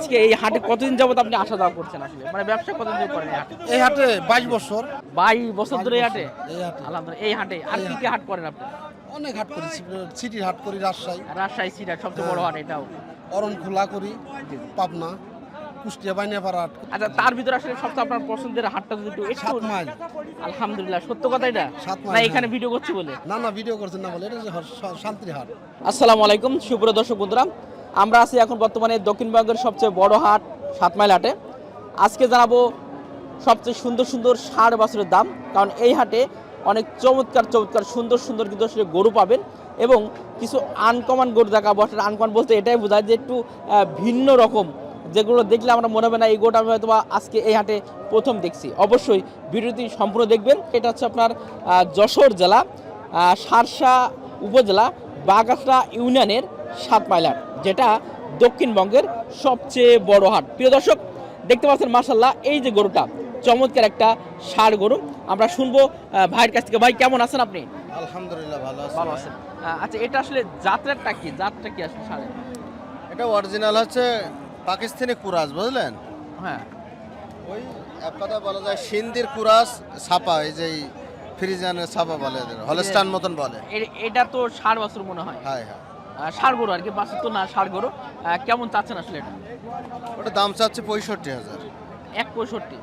আজকে এই হাটে কতদিন যাবত আপনি আসা যাওয়া করছেন আসলে? মানে ব্যবসা কতদিন ধরে করেন এই হাটে? এই হাটে বাইশ বছর। বাই বছর ধরে এই হাটে? এই হাটে। আলহামদুলিল্লাহ। এই হাটে? আর কি কি হাট করেন আপনি? অনেক হাট করি। সিটির হাট করি রাজশাহী। রাজশাহী সিটার সবচেয়ে বড় হাট এটাও। অরণখোলা করি পাবনা কুষ্টিয়া বাইনাপাড়া হাট আচ্ছা তার ভিতরে আসলে সবচেয়ে আপনার পছন্দের হাটটা যদি একটু একটু সাত মাইল। আলহামদুলিল্লাহ সত্য কথা এটা? সাত মাইল, না এখানে হ্যাঁ। ভিডিও করছি বলে? না না ভিডিও করছেন না বলে এটা শান্তির হাট। আসসালামু আলাইকুম সুপ্রিয় দর্শক বন্ধুরা। আমরা আছি এখন বর্তমানে দক্ষিণবঙ্গের সবচেয়ে বড় হাট সাতমাইল হাটে। আজকে জানাব সবচেয়ে সুন্দর সুন্দর ষাট বছরের দাম, কারণ এই হাটে অনেক চমৎকার চমৎকার, সুন্দর সুন্দর কিন্তু আসলে গরু পাবেন এবং কিছু আনকমন গরু দেখাবো। আসলে আনকমন বলতে এটাই বোঝায় যে একটু ভিন্ন রকম। যেগুলো দেখলে আমরা মনে হবে না, এই গরুটা আমি হয়তো আজকে এই হাটে প্রথম দেখছি। অবশ্যই ভিডিওটি সম্পূর্ণ দেখবেন। এটা হচ্ছে আপনার যশোর জেলা সারসা উপজেলা বাগাসরা ইউনিয়নের সাত মাইলার যেটা দক্ষিণবঙ্গের সবচেয়ে বড় হাট। প্রিয় দর্শক দেখতে পাচ্ছেন মার্শাল্লাহ এই যে গরুটা চমৎকার একটা সার গরু। আমরা শুনব ভাইয়ের কাছ থেকে। ভাই কেমন আছেন আপনি? আলহামদুলিল্লাহ ভালো ভালো আছেন। আচ্ছা এটা আসলে যাত্রাটা কি? যাত্রা কি আসলে ষাঁড়ের এটা অরিজিনাল হচ্ছে পাকিস্তানি কুরাস বুঝলেন? হ্যাঁ। ওই এক কথা বলা যায় সিন্দির কুরাস ছাপা এই যে ফ্রিজানের ছাপা বলে হলস্টান মতন বলে। এটা তো ষাট বছর মনে হয়। হ্যাঁ হ্যাঁ। গরু আর কি বাছুর তো না গরু কেমন চাচ্ছেন আসলে এটা? ওটা দাম চাচ্ছে পঁয়ষট্টি হাজার। এক পঁয়ষট্টি।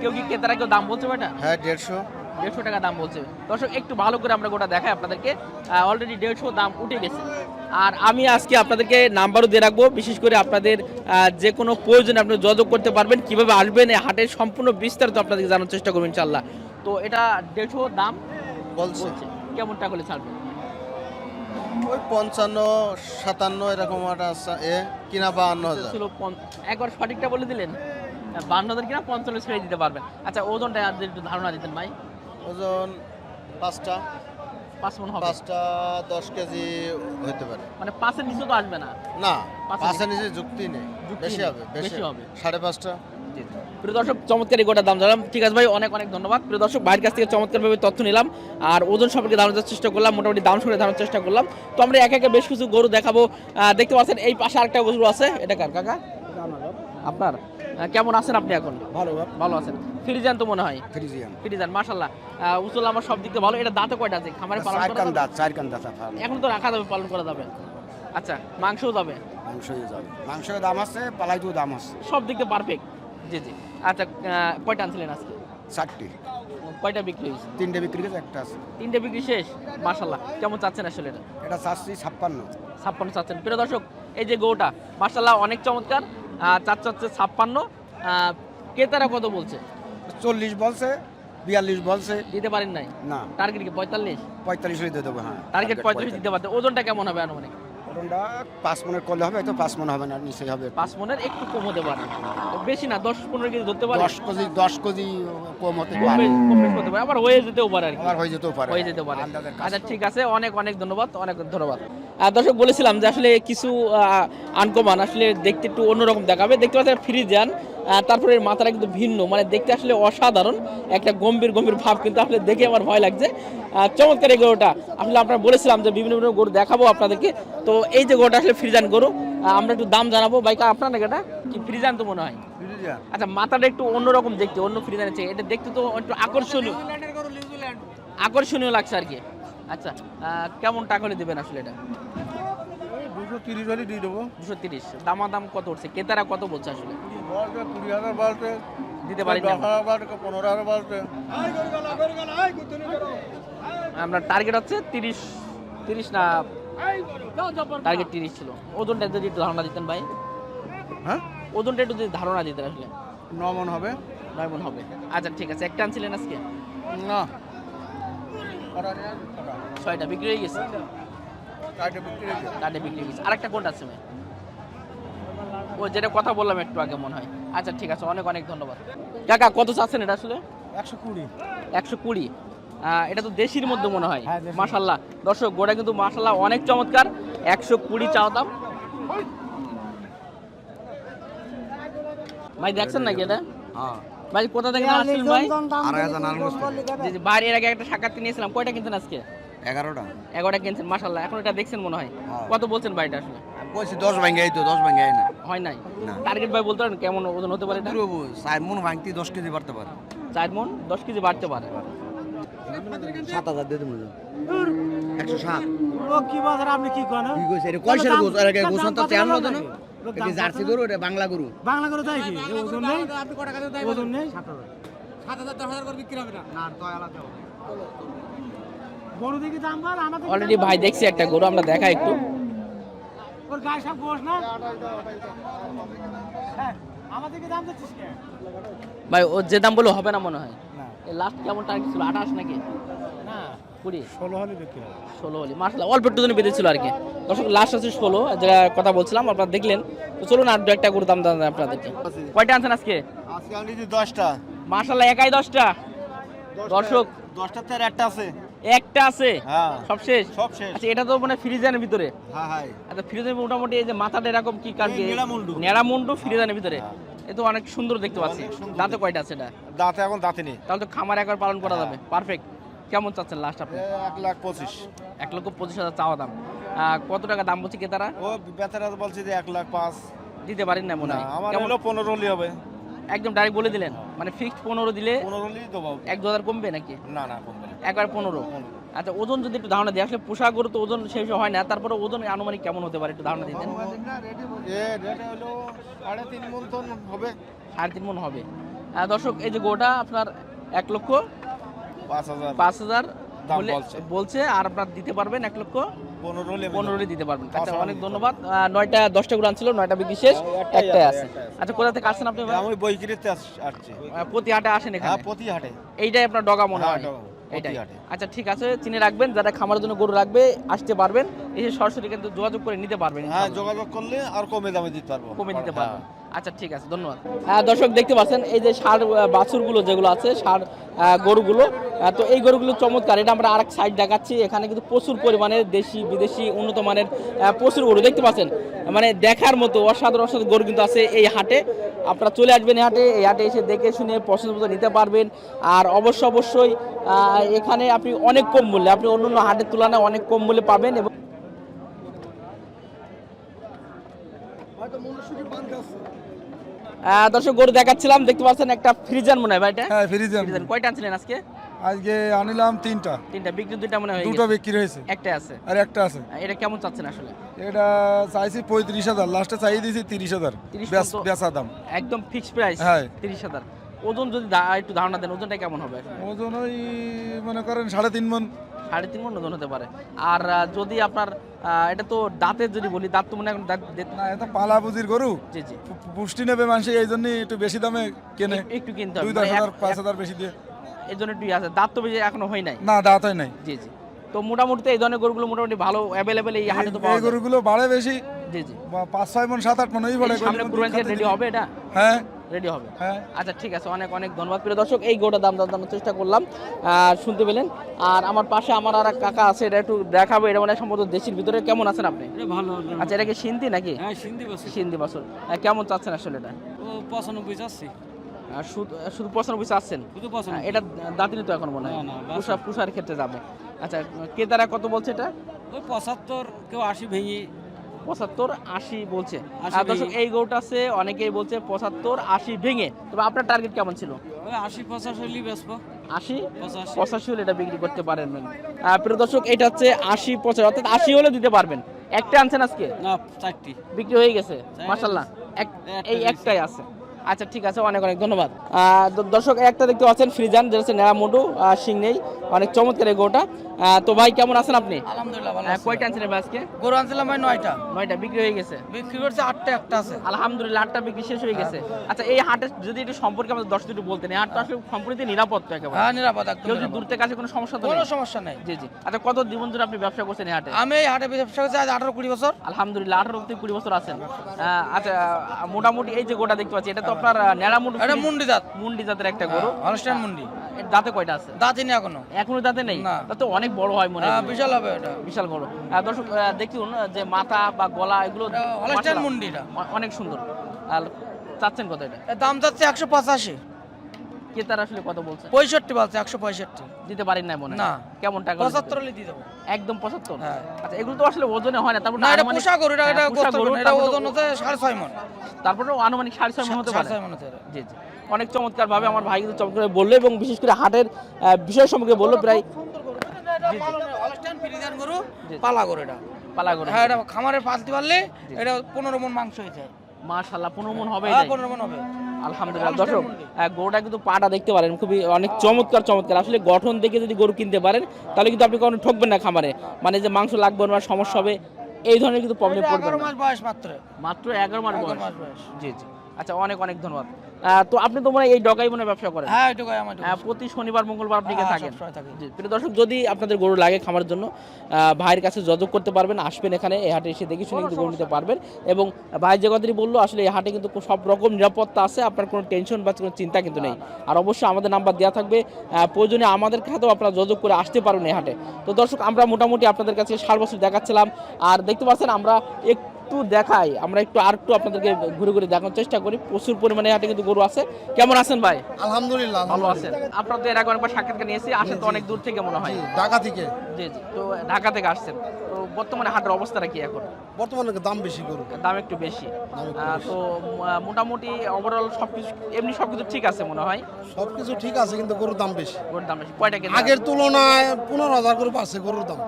কেউ কি ক্রেতারা কেউ দাম বলছে এটা? হ্যাঁ দেড়শো। দেড়শো টাকা দাম বলছে। দর্শক একটু ভালো করে আমরা গোটা দেখাই আপনাদেরকে। অলরেডি দেড়শো দাম উঠে গেছে। আর আমি আজকে আপনাদেরকে নাম্বারও দিয়ে রাখব বিশেষ করে আপনাদের যে কোনো প্রয়োজনে আপনি যোগাযোগ করতে পারবেন কীভাবে আসবেন এই হাটের সম্পূর্ণ বিস্তারিত আপনাদেরকে জানার চেষ্টা করবেন ইনশাল্লাহ তো এটা দেড়শো দাম বলছে। কেমন টাকা হলে ছাড়বেন পঞ্চান্ন সাতান্ন এরকম একটা এ কিনা বাহান্ন হাজার। ছিল একবার সঠিকটা বলে দিলেন। বান্ন হাজার কিনা পঞ্চান্ন ছেড়ে দিতে পারবেন। আচ্ছা ওজনটা আর একটু ধারণা দিতেন ভাই। ওজন পাঁচটা। পাঁচ মন হবে। পাঁচটা দশ কেজি হতে পারে। মানে পাঁচের নিচে তো আসবে না। না পাঁচের নিচে। যুক্তি নেই। বেশি হবে বেশি। হবে। সাড়ে পাঁচটা। প্রিয় দর্শক চমৎকার গোটার দাম জানলাম। ঠিক আছে ভাই অনেক অনেক ধন্যবাদ। প্রিয় দর্শক ভাইয়ের কাছ থেকে চমৎকারভাবে তথ্য নিলাম। আর ওজন সম্পর্কে ধারণার চেষ্টা করলাম মোটামুটি দাম সম্পর্কে ধারণার চেষ্টা করলাম। তো আমরা একে একে বেশ কিছু গরু দেখাবো। দেখতে পাচ্ছেন এই পাশে আরেকটা গরু আছে। এটা কার কাকা? আপনার। কেমন আছেন আপনি এখন? ভালো ভালো। আছেন। ফিরিজান তো মনে হয়? ফ্রিজিয়ান। ফিরিজান মাশাল্লাহ উসুল আমার সব দিক থেকে ভালো। এটা দাঁতে কয়টা আছে? খামারে পালন করা? দাঁত চার কান দাঁত এখন তো রাখা যাবে পালন করা যাবে। আচ্ছা মাংসও যাবে? মাংস যাবে। মাংসের দাম আছে পালাইতেও দাম আছে। সব দিক থেকে পারফেক্ট জি জি। আচ্ছা কয়টা আনছিলেন আজকে? চারটি। কয়টা বিক্রি হয়েছে? তিনটে বিক্রি গেছে একটা আছে। তিনটে বিক্রি শেষ? মাশাল্লাহ কেমন চাচ্ছেন আসলে এটা? এটা চাচ্ছি ছাপ্পান্ন। ছাপ্পান্ন চাচ্ছেন। প্রিয় দর্শক এই যে গৌটা মাশাল্লাহ অনেক চমৎকার। চাচ্ছে ছাপ্পান্ন। আহ, ক্রেতারা কত বলছে? চল্লিশ বলছে বিয়াল্লিশ বলছে। দিতে পারেন নাই? না। টার্গেট কি পঁয়তাল্লিশ? পঁয়তাল্লিশ দিয়ে দেবো হ্যাঁ। টার্গেট পঁয়তাল্লিশ দিতে পারতে। ওজনটা কেমন হবে আনুমানিক? পাঁচ মনের করলে হবে পাঁচ মন হবে না নিচে হবে। পাঁচ মনের একটু কম হতে পারে। বেশি না দশ পনেরো কেজি ধরতে পারে। দশ কেজি দশ কেজি কম হতে পারে। কম হতে পারে। আবার হয়ে যেতেও পারে আর আবার হয়ে যেতেও পারে। হয়ে যেতে পারে। আচ্ছা ঠিক আছে। অনেক অনেক ধন্যবাদ অনেক ধন্যবাদ। আর দর্শক বলেছিলাম যে আসলে কিছু আনকমান আসলে দেখতে একটু অন্যরকম দেখাবে। দেখতে পাচ্ছেন ফ্রি যান তারপরে এর মাথাটা কিন্তু ভিন্ন মানে দেখতে আসলে অসাধারণ একটা গম্ভীর গম্ভীর ভাব কিন্তু আসলে দেখে আমার ভয় লাগছে। চমৎকার এই গরুটা আসলে আপনারা বলেছিলাম যে বিভিন্ন বিভিন্ন গরু দেখাবো আপনাদেরকে তো এই যে গরুটা আসলে ফ্রিজান গরু আমরা একটু দাম জানাব। বাইকা আপনার এটা কি ফ্রিজান তো মনে হয়? আচ্ছা মাথাটা একটু অন্যরকম দেখতে অন্য ফ্রিজানের চেয়ে এটা দেখতে তো একটু আকর্ষণীয়। আকর্ষণীয় লাগছে আর কি। আচ্ছা কেমন টাকা হলে দেবেন আসলে এটা? দুশো তিরিশ হলে দিয়ে দেবো। দুশো তিরিশ দামাদাম কত উঠছে? ক্রেতারা কত বলছে আসলে? বলতে কুড়ি হাজার বলতে দিতে পারি না হাজার বলতে পনেরো হাজার বলতে। আমরা টার্গেট হচ্ছে তিরিশ তিরিশ না টার্গেট তিরিশ ছিল। ওজনটা যদি ধারণা দিতেন ভাই। হ্যাঁ? ওজনটা একটু যদি ধারণা দিতেন আসলে। ন মন হবে। নয় মন হবে। আচ্ছা ঠিক আছে। একটা আনছিলেন আজকে? না। ছয়টা। বিক্রি হয়ে গেছে? কার্ডে বিক্রি হয়ে গেছে। আরেকটা কোনটা আছে ভাই? ও যেটা কথা বললাম একটু আগে মনে হয়। আচ্ছা ঠিক আছে অনেক অনেক ধন্যবাদ। কাকা কত চাচ্ছেন এটা আসলে? একশো কুড়ি। একশো কুড়ি। এটা তো দেশির মধ্যে মনে হয়। হ্যাঁ, মাশাল্লাহ দর্শক গোটা কিন্তু মাশাল্লাহ অনেক চমৎকার। একশো কুড়ি চাওয়া দাম। ভাই দেখছেন নাকি এটা? হ্যাঁ। ভাই কোথা থেকে আসছেন ভাই? জি বাইরের আগে একটা সাক্ষাৎ নিয়েছিলাম। কয়টা কিনছেন আজকে? এগারোটা। এগারোটা কিনছেন মাশাল্লাহ এখন এটা দেখছেন মনে হয়। হ্যাঁ। কত বলছেন বাড়িটা আসলে? বলছি দশ ভাঙ্গে এই তো দশ ভাঙ্গে না। হয় নাই? টার্গেট ভাই বলতে পারেন কেমন ওজন হতে পারে এটা? চার মন ভাঙতি দশ কেজি বাড়তে পারে। চার মন দশ কেজি বাড়তে পারে। সাত হাজার দিয়ে দেবো একশো সাত ও কি বাজার আপনি কি করেন কি কইছে? এটা কয়শের গোছ আর আগে দাম তো তেমন লাগে? না এটা জার্সি গরু এটা বাংলা গরু? বাংলা কি? ওজন নেই? ওজন নেই? গরু দেখি দাম বল আমাদের অলরেডি ভাই দেখছি একটা গরু আমরা দেখা একটু। ওর গায়ে সব গোস না? হ্যাঁ আমাদেরকে দাম দিচ্ছিস কে? ভাই ও যে দাম বলে হবে না মনে হয়? না। লাস্ট কেমন টার্গেট ছিল? আঠাশ নাকি? না। কুড়ি? ষোলো হলে বিক্রি ষোলো হলি। মার্শাল অল্প একটু দিনে বেঁধেছিল আর কি। দর্শক লাস্ট আছে ষোলো যেটা কথা বলছিলাম আপনারা দেখলেন। তো চলুন আর দু একটা করে দাম দাম আপনাদেরকে। কয়টা আনছেন আজকে? দশটা। মার্শাল্লাহ একাই দশটা? দর্শক। দশটার থেকে একটা আছে। একটা আছে? হ্যাঁ। সব শেষ? সব শেষ। আচ্ছা এটা তো মানে ফ্রিজারের ভিতরে। হ্যাঁ হ্যাঁ। আচ্ছা ফ্রিজের মোটামুটি এই যে মাথাটা এরকম কি কাটবে এই নেড়ামুন্ডু। নেড়ামুন্ডু ফ্রিজারের ভিতরে। এ তো অনেক সুন্দর দেখতে পাচ্ছি। দাঁতে কয়টা আছে এটা? দাঁতে এখন দাঁতে নেই। তাহলে তো খামার একবার পালন করা যাবে। পারফেক্ট। কেমন চাচ্ছেন লাস্ট আপনি? এক লাখ পঁচিশ। এক লক্ষ পঁচিশ হাজার চাওয়া দাম। আহ, কত টাকা দাম বলছে ক্রেতারা? ও বেচারা বলছে যে এক লাখ পাঁচ। দিতে পারেন না মনে হয়। আমার হলো পনেরো হবে। একদম ডাইরেক্ট বলে দিলেন? মানে ফিক্সড পনেরো দিলে এক দু হাজার কমবে নাকি? না না কমবে একবার পনেরো। আচ্ছা ওজন যদি একটু ধারণা দিই আসলে পোশাক গরু তো ওজন শেষ হয় না তারপরে ওজন আনুমানিক কেমন হতে পারে একটু ধারণা দিতেন? সাড়ে তিন মন হবে। সাড়ে তিন মন হবে। দর্শক এই যে গোটা আপনার এক লক্ষ পাঁচ হাজার। পাঁচ হাজার বলছে। আর আপনার দিতে পারবেন এক লক্ষ পনেরো পনেরো দিতে পারবেন। আচ্ছা অনেক ধন্যবাদ। নয়টা দশটা গুলো ছিল নয়টা বিক্রি একটাই একটাই আছে, আছে। একটাই আছে। আচ্ছা কোথা থেকে আসছেন আপনি আমি বই আসছি। প্রতি হাটে আসেন হ্যাঁ এখানে প্রতি হাটে। এইটাই আপনার ডগা মনে হ্যাঁ, হয়? আচ্ছা ঠিক আছে চিনে রাখবেন যারা খামারের জন্য গরু রাখবে আসতে পারবেন। এসে সরাসরি কিন্তু যোগাযোগ করে নিতে পারবেন হ্যাঁ যোগাযোগ করলে আর কমে দামে দিতে পারব। কমে দিতে হ্যাঁ। পারবেন। আচ্ছা ঠিক আছে ধন্যবাদ। হ্যাঁ দর্শক দেখতে পাচ্ছেন এই যে সার বাছুরগুলো যেগুলো আছে সার গরুগুলো তো এই গরুগুলো চমৎকার এটা আমরা আরেক সাইড দেখাচ্ছি এখানে কিন্তু প্রচুর পরিমাণে দেশি বিদেশি উন্নত মানের প্রচুর গরু দেখতে পাচ্ছেন? মানে দেখার মতো অসাধারণ অসাধারণ গরু কিন্তু আছে এই হাটে। আপনারা চলে আসবেন এই হাটে এই হাটে এসে দেখে শুনে পছন্দ মতো নিতে পারবেন। আর অবশ্য অবশ্যই এখানে আপনি অনেক কম মূল্যে আপনি অন্য অন্য হাটের তুলনায় অনেক কম মূল্যে পাবেন এবং আহ, দর্শক গরু দেখাচ্ছিলাম দেখতে পাচ্ছেন একটা ফ্রিজার মনে হয় ভাই এটা? হ্যাঁ ফ্রিজেন ফ্রিজার। কয়টা আনছিলেন আজকে? আজকে আনিলাম তিনটা। তিনটা। বিক্রি দুইটা মনে হয় দুটো বিক্রি হয়েছে। একটা আছে? আর একটা আছে। এটা কেমন চাচ্ছেন আসলে? এটা চাইছি পঁয়ত্রিশ হাজার লাস্টে চাই দিয়েছি তিরিশ হাজার। 30 বেচা দাম একদম ফিক্সড প্রাইস হ্যাঁ। তিরিশ হাজার। ওজন যদি একটু ধারণা দেন ওজনটা কেমন হবে? ওজন ওই মনে করেন সাড়ে তিন মন সাড়ে তিন মন ওজন হতে পারে। আর যদি আপনার এটা তো দাঁতের যদি বলি দাঁত তো মনে হয় এখন দাঁত না এটা পালা বুঝির গরু। জি জি। পুষ্টি নেবে মানুষ এই জন্য একটু বেশি দামে কেনে। একটু- কিনতে হবে। দুই মানে দশ হাজার এক- পাঁচ হাজার বেশি দিয়ে। এর জন্য একটু ইয়ে আছে। দাঁত তো বেশি এখনও হয় নাই। না দাঁত হয় নাই। জি জি। তো মোটামুটি এই ধরনের গরুগুলো মোটামুটি ভালো অ্যাভেলেবেল এই হাটে তো এই- পাওয়া এই যায়। গরুগুলো বাড়ে বেশি। জি জি। পাঁচ ছয় মন সাত আট মন ওই এই সামনে কুরবানি রেডি হবে এটা? হ্যাঁ। রেডি হবে। হ্যাঁ। আচ্ছা ঠিক আছে অনেক অনেক ধন্যবাদ। প্রিয় দর্শক এই গোটা দাম দাম চেষ্টা করলাম। আর শুনতে পেলেন? আর আমার পাশে আমার আর এক কাকা আছে এটা একটু দেখাবো এটা মানে সম্ভবত দেশের ভিতরে। কেমন আছেন আপনি? ভালো আচ্ছা এটা কি সিন্ধি নাকি? হ্যাঁ সিন্ধি বসে সিন্ধি বছর। কেমন চাচ্ছেন আসলে এটা? ও পঁচানব্বই চাচ্ছি। আর শুধু শুধু পঁচানব্বই চাচ্ছেন? হ্যাঁ, এটা দাঁতিনি তো এখন মনে হয়। পুষা পুষার ক্ষেত্রে যাবে। আচ্ছা ক্রেতারা কত বলছে এটা? ওই পঁচাত্তর কেউ আশি ভেঙে পঁচাত্তর আশি বলছে। দর্শক। এই গরুটা আছে অনেকেই বলছে পঁচাত্তর আশি ভেঙে। তবে আপনার টার্গেট কেমন ছিল? আশি পঁচাশি হলেই আশি পঁচাশি। হলে এটা বিক্রি করতে পারেন। প্রিয় দর্শক এটা হচ্ছে আশি পঁচাশি অর্থাৎ আশি হলে দিতে পারবেন। একটা আনছেন আজকে? না চারটি। বিক্রি হয়ে গেছে মাসাল্লাহ এই একটাই আছে। আচ্ছা ঠিক আছে অনেক অনেক ধন্যবাদ। দর্শক একটা দেখতে পাচ্ছেন ফ্রিজান যেটা হচ্ছে নেড়ামুডু সিং নেই অনেক চমৎকার এই গরুটা। তো ভাই কেমন আছেন আপনি? আলহামদুলিল্লাহ ভালো কয়টা আনছেন আজকে? গরু আনছিলাম ভাই নয়টা। নয়টা বিক্রি হয়ে গেছে? বিক্রি করছে আটটা একটা আছে। আলহামদুলিল্লাহ আটটা বিক্রি শেষ হয়ে গেছে। আচ্ছা এই হাটের যদি একটু সম্পর্কে আমাদের দর্শক একটু বলতেন এই হাটটা আসলে সম্পূর্ণ নিরাপদ তো একেবারে। হ্যাঁ নিরাপদ একদম কেউ যদি দূর থেকে আসে কোনো সমস্যা তো কোনো সমস্যা নেই। জি জি। আচ্ছা কত জীবন ধরে আপনি ব্যবসা করছেন এই হাটে? আমি এই হাটে ব্যবসা করছি আজ আঠারো কুড়ি বছর। আলহামদুলিল্লাহ আঠারো থেকে কুড়ি বছর আছেন। আচ্ছা মোটামুটি এই যে গোটা দেখতে পাচ্ছি এটা তো আপনার নেড়ামুন্ডি এটা মুন্ডি জাত। মুন্ডি জাতের একটা গরু। হলস্টাইন মুন্ডি। দাঁতে কয়টা আছে? দাঁতই নেই এখনও। এখনও দাঁতে নেই? না। তা তো অনেক বড় হয় মনে হয়। হ্যাঁ, বিশাল হবে এটা। বিশাল বড়। দর্শক দেখুন যে মাথা বা গলা এগুলো অনুষ্ঠান হলস্টাইন মাশাআল্লাহ, মুন্ডি এটা অ- অনেক সুন্দর। আর চাচ্ছেন কত এটা? দাম চাচ্ছে একশো পঁচাশি। ক্রেতার আসলে কত বলছে? পঁয়ষট্টি বলছে একশো পঁয়ষট্টি। দিতে পারেন না মনে না। কেমন টাকা হলে পঁচাত্তর দিতে? হলে দিয়ে দেবো। একদম পঁচাত্তর? হ্যাঁ। আচ্ছা এগুলো তো আসলে ওজনে হয় না তারপর না এটা পোষা গরু এটা হ্যাঁ, এটা গরু, গরু এটা ওজন হচ্ছে সাড়ে ছয় মন। তারপরে আনুমানিক সাড়ে ছয় মন হতে পারে। মন হতে জি জি। অনেক চমৎকার ভাবে আমার ভাই কিন্তু চমৎকার বলল এবং বিশেষ করে হাটের বিষয় সম্পর্কে বলল প্রায় গরু পালা গরু এটা। পালা করে হ্যাঁ এটা খামারে পালতে পারলে এটা পনেরো মন মাংস হয়ে যায়। মাশাল্লাহ পনেরো মন হবে হ্যাঁ। পনেরো মন হবে। আলহামদুলিল্লাহ। দর্শক গরুটা কিন্তু পাটা দেখতে পারেন খুবই অনেক চমৎকার চমৎকার। আসলে গঠন দেখে যদি গরু কিনতে পারেন তাহলে কিন্তু আপনি কখনো ঠকবেন না খামারে। মানে যে মাংস লাগবে না সমস্যা হবে এই ধরনের কিন্তু প্রবলেম পড়বে মাস বয়স মাত্র। মাত্র এগারো মাস বয়স। জি জি। আচ্ছা অনেক অনেক ধন্যবাদ। তো আপনি তো মনে হয় এই ডগাই মনে ব্যবসা করেন? হ্যাঁ এটুকুই আমার প্রতি শনিবার মঙ্গলবার আপনি হ্যাঁ, থাকেন? প্রিয় দর্শক যদি আপনাদের গরু লাগে খামার জন্য ভাইয়ের কাছে যোগাযোগ করতে পারবেন আসবেন এখানে এই হাটে এসে দেখে শুনে কিন্তু গরু নিতে পারবেন। এবং ভাই যে কথাটি বলল আসলে এই হাটে কিন্তু সব রকম নিরাপত্তা আছে আপনার কোনো টেনশন বা কোনো চিন্তা কিন্তু নেই। আর অবশ্যই আমাদের নাম্বার দেওয়া থাকবে প্রয়োজনে আমাদের খাতেও আপনারা যোগাযোগ করে আসতে পারবেন এই হাটে। তো দর্শক আমরা মোটামুটি আপনাদের কাছে সার বছর দেখাচ্ছিলাম আর দেখতে পাচ্ছেন আমরা একটু দেখাই। আমরা একটু আর একটু আপনাদেরকে ঘুরে ঘুরে দেখানোর চেষ্টা করি। প্রচুর পরিমাণে হাটে কিন্তু গরু আছে। কেমন আছেন ভাই? আলহামদুলিল্লাহ ভালো আছেন। আপনারা তো এর আগে অনেকবার সাক্ষাৎকার নিয়েছি। আসেন তো অনেক দূর থেকে মনে হয়। ঢাকা থেকে। জি জি। তো ঢাকা থেকে আসছেন। তো বর্তমানে হাটের অবস্থাটা কি এখন? বর্তমানে দাম বেশি গরু। দাম একটু বেশি। তো মোটামুটি ওভারঅল সবকিছু এমনি সবকিছু ঠিক আছে মনে হয়? সবকিছু ঠিক আছে কিন্তু গরুর দাম বেশি। গরুর দাম বেশি। কয়টা আগের তুলনায় পনেরো হাজার করে পাচ্ছে গরুর দাম।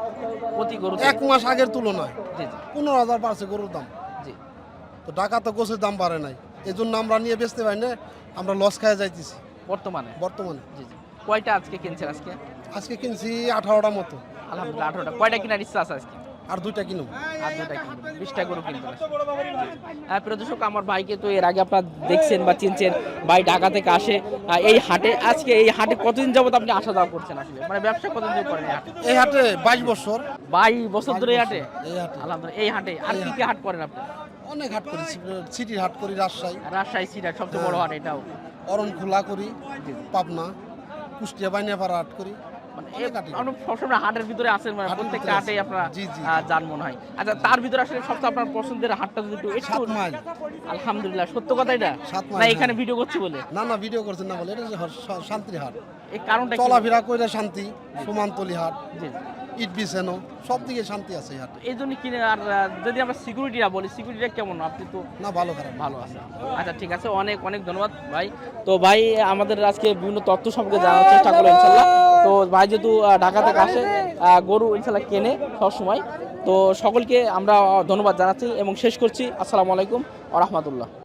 প্রতি গরু এক মাস আগের তুলনায়। জি জি। পনেরো হাজার বাড়ছে গরুর দাম। জি। তো ঢাকা তো গোছের দাম বাড়ে নাই। এই জন্য আমরা নিয়ে বেচতে পারি না আমরা লস খায় যাইতেছি। বর্তমানে? বর্তমানে। জি জি। কয়টা আজকে কিনছেন আজকে? আজকে কিনছি আঠারোটা মতো। আলহামদুলিল্লাহ আঠারোটা। কয়টা কেনার ইচ্ছা আছে আজকে? আর দুইটা কিনুম। আর দুটা কিনবেন বিশটা গরু কিনবেন হ্যাঁ প্রিয় দর্শক আমার ভাইকে তো এর আগে আপনারা দেখছেন বা চিনছেন ভাই ঢাকা থেকে আসে। এই হাটে আজকে এই হাটে কতদিন যাবত আপনি আসা যাওয়া করছেন আসলে? মানে ব্যবসা কতদিন ধরে করেন এই হাটে? এই হাটে বাইশ বছর। বাই বছর ধরে এই হাটে? এই হাটে। আলহামদুলিল্লাহ এই হাটে। আর কি কি হাট করেন আপনি? অনেক হাট করি। সিটির হাট করি রাজশাহী। রাজশাহী সিরাট সবচেয়ে বড় হাট এটাও। অরণ খোলা করি পাবনা কুষ্টিয়া বাইনিয়াপাড়া হাট করি। মানে সবসময় হাটের ভিতরে আছেন মানে প্রত্যেকটা আপনারা যান মনে হয়। আচ্ছা তার ভিতরে আসলে সবচেয়ে আপনার পছন্দের হাটটা যদি একটু একটু সাত আলহামদুলিল্লাহ সত্য কথা এটা? না এখানে হ্যাঁ। ভিডিও করছি বলে? না না ভিডিও করছেন না বলে এটা শান্তির হাট। এই কারণটা চলাফেরা শান্তি সুমান্তলি হাট। জি। ইট বিছেনো সব দিকে শান্তি আছে এই এই জন্য কিনে আর যদি আমরা সিকিউরিটিটা বলি সিকিউরিটিটা কেমন? আপনি তো না ভালো খারাপ। ভালো আছে। আচ্ছা ঠিক আছে অনেক অনেক ধন্যবাদ ভাই। তো ভাই আমাদের আজকে বিভিন্ন তথ্য সম্পর্কে জানার চেষ্টা করল ইনশাল্লাহ তো ভাই যেহেতু ঢাকা থেকে আসে গরু ইনশাল্লাহ কেনে সবসময়। তো সকলকে আমরা ধন্যবাদ জানাচ্ছি এবং শেষ করছি। আসসালামু আলাইকুম আ রহমতুল্লাহ।